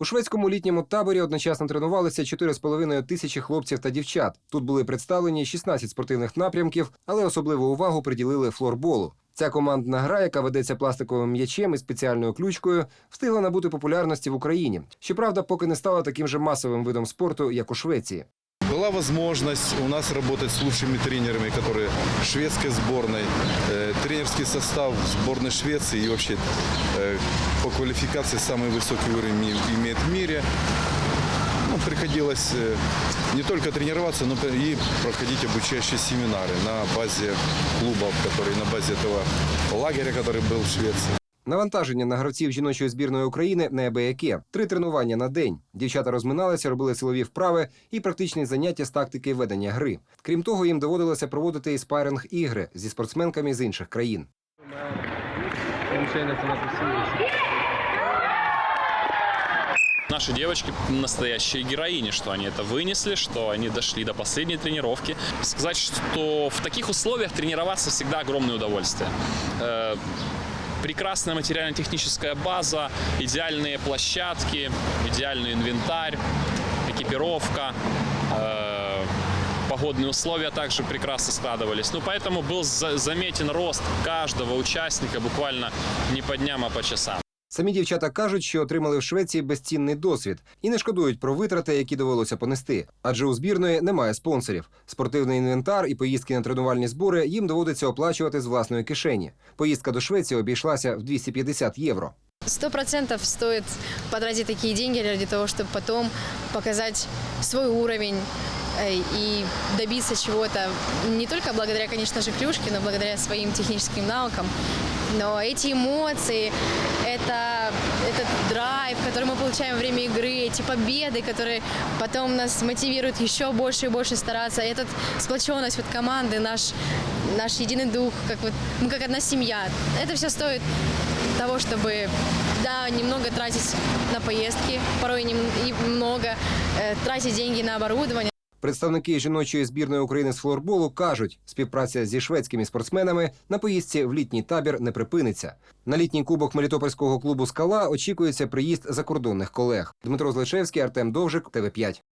У шведському літньому таборі одночасно тренувалися 4,5 тисячі хлопців та дівчат. Тут були представлені 16 спортивних напрямків, але особливу увагу приділили флорболу. Ця командна гра, яка ведеться пластиковим м'ячем і спеціальною ключкою, встигла набути популярності в Україні. Щоправда, поки не стала таким же масовим видом спорту, як у Швеції. Была возможность у нас работать с лучшими тренерами, которые шведской сборной, э, тренерский состав сборной Швеции и вообще э, по квалификации самый высокий уровень имеет в мире. Ну, приходилось э, не только тренироваться, но и проходить обучающие семинары на базе клубов, которые на базе этого лагеря, который был в Швеции. Навантаження на гравців жіночої збірної України неабияке. Три тренування на день. Дівчата розминалися, робили силові вправи і практичні заняття з тактики ведення гри. Крім того, їм доводилося проводити і спаринг ігри зі спортсменками з інших країн. Наши девочки настоящие героини, что они это вынесли, что они дошли до последней тренировки. Сказать, что в таких условиях тренироваться всегда огромное удовольствие. Прекрасная материально-техническая база, идеальные площадки, идеальный инвентарь, экипировка. э, Погодные условия также прекрасно складывались. Ну, поэтому был за- заметен рост каждого участника буквально не по дням, а по часам. Самі дівчата кажуть, що отримали в Швеції безцінний досвід і не шкодують про витрати, які довелося понести. Адже у збірної немає спонсорів. Спортивний інвентар і поїздки на тренувальні збори їм доводиться оплачувати з власної кишені. Поїздка до Швеції обійшлася в 250 євро. Сто процентов стоит потратить такие деньги ради того, чтобы потом показать свой уровень и добиться чего-то не только благодаря, конечно же, клюшке, но благодаря своим техническим навыкам. Но эти эмоции, это, этот драйв, который мы получаем во время игры, эти победы, которые потом нас мотивируют еще больше и больше стараться, этот сплоченность вот команды, наш, наш единый дух, как вот, мы как одна семья. Это все стоит того, чтобы, да, немного тратить на поездки, порой нем- и много, э, тратить деньги на оборудование. Представники жіночої збірної України з флорболу кажуть, співпраця зі шведськими спортсменами на поїздці в літній табір не припиниться. На літній кубок Мелітопольського клубу Скала очікується приїзд закордонних колег. Дмитро Зличевський, Артем Довжик, ТВ 5